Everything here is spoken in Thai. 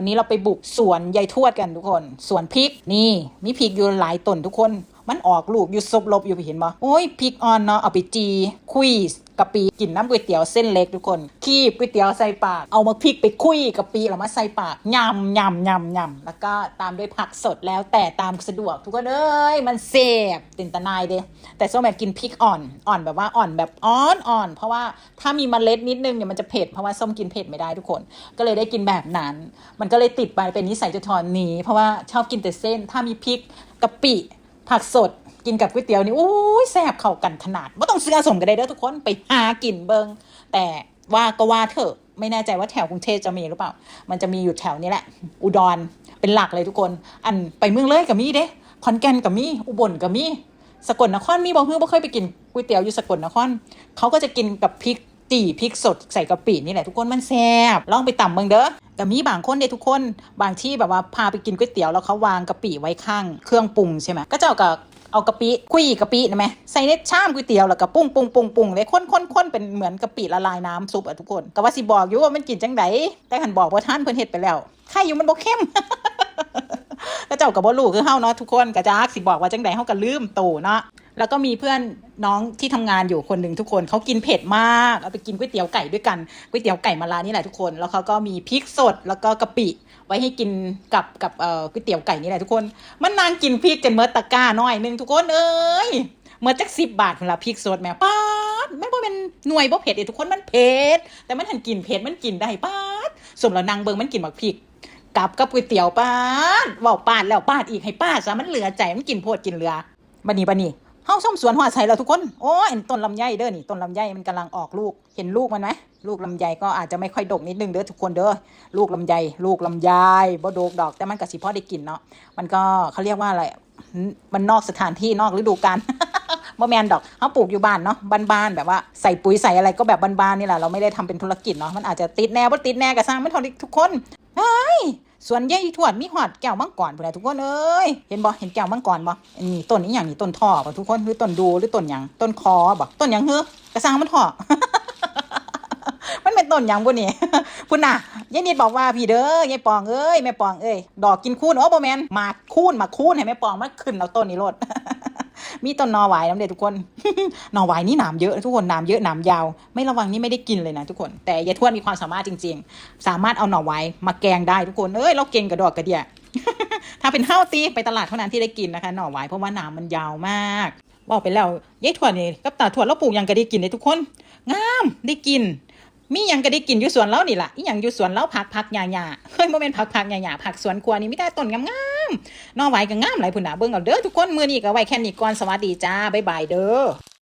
วันนี้เราไปบุกสวนยายทวดกันทุกคน สวนพริกนี่มีพริกอยู่หลายต้นทุกคน มันออกลูกอยู่ซบลบอยู่เห็นบ่โอ้ยพริกอ่อนเนาะเอาไปจีคุย กะปิกินน้ำก๋วยเตี๋ยวเส้นเล็กทุกคน คีบก๋วยเตี๋ยวใส่ปาก เอามาพริกไปคุยกะปิแล้วมาใส่ปากยำยำยำยำแล้วก็ตามด้วยผักสดแล้วแต่ตามสะดวกทุกคนเอ้ยมันเสบตินตะนายเด้แต่ส้มแบบกินพริกอ่อนอ่อนแบบว่าอ่อนแบบอ่อนอ่อนเพราะว่าถ้ามีเมล็ดนิดนึงเนี่ยมันจะเผ็ดเพราะว่าส้มกินเผ็ดไม่ได้ทุกคน ก็เลยได้กินแบบนั้น มันก็เลยติดไปเป็นนิสัยจะทอนหนี้ เพราะว่าชอบกินแต่เส้นถ้ามีพริกกะปิผักสด กินกับก๋วยเตี๋ยวนี่โอ้ยแซ่บเข้ากันขนาดว่ต้องซื้อสมกันได้เด้อทุกคนไปหากินเบิงแต่ว่าก็ว่าเถอะไม่แน่ใจว่าแถวกรุงเทพจะมีหรือเปล่า มันจะมีอยู่แถวนี้แหละ อุดรเป็นหลักเลยทุกคน อันไปเมืองเลยกับมีเด้ขอนแก่นกับมีอุบลกับมีสกลนครมีบอกเพื่อนบ่เคยไปกินก๋วยเตี๋ยวอยู่สกลนครเขาก็จะกินกับพริกจี่พริกสดใส่กะปินี่แหละทุกคนมันแซ่บลองไปต่ำเมืองเด้อแต่มีบางคนเด้ทุกคน บางที่แบบว่าพาไปกินก๋วยเตี๋ยวแล้วเขาวางกะปิไว้ข้างเครื่องปรุงใช่ไหมก็จะเอากับ เอากะปิคุยกะปินะไหมใส่ในชามก๋วยเตี๋ยวแล้วก็ปรุงปุ้งปุ้งปุ้งเลยข้นข้นข้นเป็นเหมือนกะปิละลายน้ำซุปอะทุกคนก็ว่าสิบอกอยู่ว่ามันกินจังไดแต่หันบอกว่าท่านเพิ่นเฮ็ดไปแล้วใครอยู่มันบ่เข้มแล้วเจ้ากับบ่ลูกคือเฮาเนาะทุกคนกะจะอักสิบอกว่าจังไดเฮาก็ลืมโตเนาะ แล้วก็มีเพื่อนน้องที่ทำงานอยู่คนหนึ่งทุกคนเขากินเผ็ดมากเอาไปกินก๋วยเตี๋ยวไก่ด้วยกันก๋วยเตี๋ยวไก่มาลานี่แหละทุกคน แล้วเขาก็มีพริกสดแล้วก็กะปิไว้ให้กินกับกับเอ่อก๋วยเตี๋ยวไก่นี่แหละทุกคน มันนางกินพริกจนเมื่อตะก้าน้อยหนึงทุกคนเอ้ยเมื่อจักสิบบาทเวลาพริกสดแม่ป้าดมันบ่เป็นหน่วยบ่เผ็ดเด้ทุกคนมันเผ็ดแต่มันหันกินเผ็ดมันกินได้ป้าดสมแล้วนางเบิงมันกินบักพริกกับกับก๋วยเตี๋ยวป้าดเว่าปาดแล้วปาดอีกให้ป้าดซะมันเหลือใจมันกินโพดกินเหลือบัดนี้บัดนี้ เฮาส้มสวนหัวไชแล้วทุกคน โอ้ยต้นลำไยเด้อนี่ต้นลำไยมันกำลังออกลูก เห็นลูกมันไหมลูกลำไยก็อาจจะไม่ค่อยดกนิดนึงเด้อทุกคนเด้อลูกลำไยลูกลำไยบ่ดกดอก แต่มันก็สิพอได้กินเนาะมันก็เขาเรียกว่าอะไรมันนอกสถานที่นอกฤดูกาลบ่แมนดอกเขาปลูกอยู่บ้านเนาะบ้านๆแบบว่าใส่ปุ๋ยใส่อะไรก็แบบบ้านๆนี่แหละเราไม่ได้ทำเป็นธุรกิจเนาะมันอาจจะติดแน่บ่ติดแน่ก็สร้างไม่เท่าทุกคนเฮ้ย ส่วนยายทวดมีหอดแก้วมังกรผู้ใดทุกคนเอ้ยเห็นบ่เห็นแก้วมังกรบ่อันนี้ต้นนี้อย่างนี่ต้นท่อบ่ทุกคนหรือต้นดูหรือต้นหยังต้นคอบ่ต้นหยังเฮ้อกระซังมันท่อมันเป็นต้นหยังบุนี่พุ่นน่ะยายนิดบอกว่าพี่เด้อยายปองเอ้ยแม่ปองเอ้ยดอกกินคูนโอ้บ่แมนมาคูนมาคูนให้แม่ปองมาขึ้นเอาต้นนี้โลด มีต้นนอหวายน้ำเด็ดทุกคน นอหวายนี่หนามเยอะทุกคนหนามเยอะหนามยาว ไม่ระวังนี่ไม่ได้กินเลยนะทุกคน แต่ยายทวดมีความสามารถจริง ๆ สามารถเอาหน่อหวายมาแกงได้ทุกคน เอ้ยเราเก่งกระดอกกระเดียถ้าเป็นข้าวตีไปตลาดเท่านั้นที่ได้กินนะคะหน่อหวายเพราะว่าหนามมันยาวมากบอกไปแล้วยายทวดนี่กับตาทวดเราปลูกยังก็ได้กินเลยทุกคน งามได้กิน มียังก็ได้กินอยู่สวนเรานี่ล่ะอีหยังอยู่สวนเราผักผักหญ้าหญ้าเฮ้ยโมเมนผักผักหญ้าหญ้าผักสวนครัวนี่ไม่ได้ต้นงามๆนอไหวก็งามหลายพุ่นน่ะเบิ่งเอาเด้อทุกคนมื้อนี้ก็ไว้แค่นี้ก่อนสวัสดีจ้าบ๊ายบายเด้อ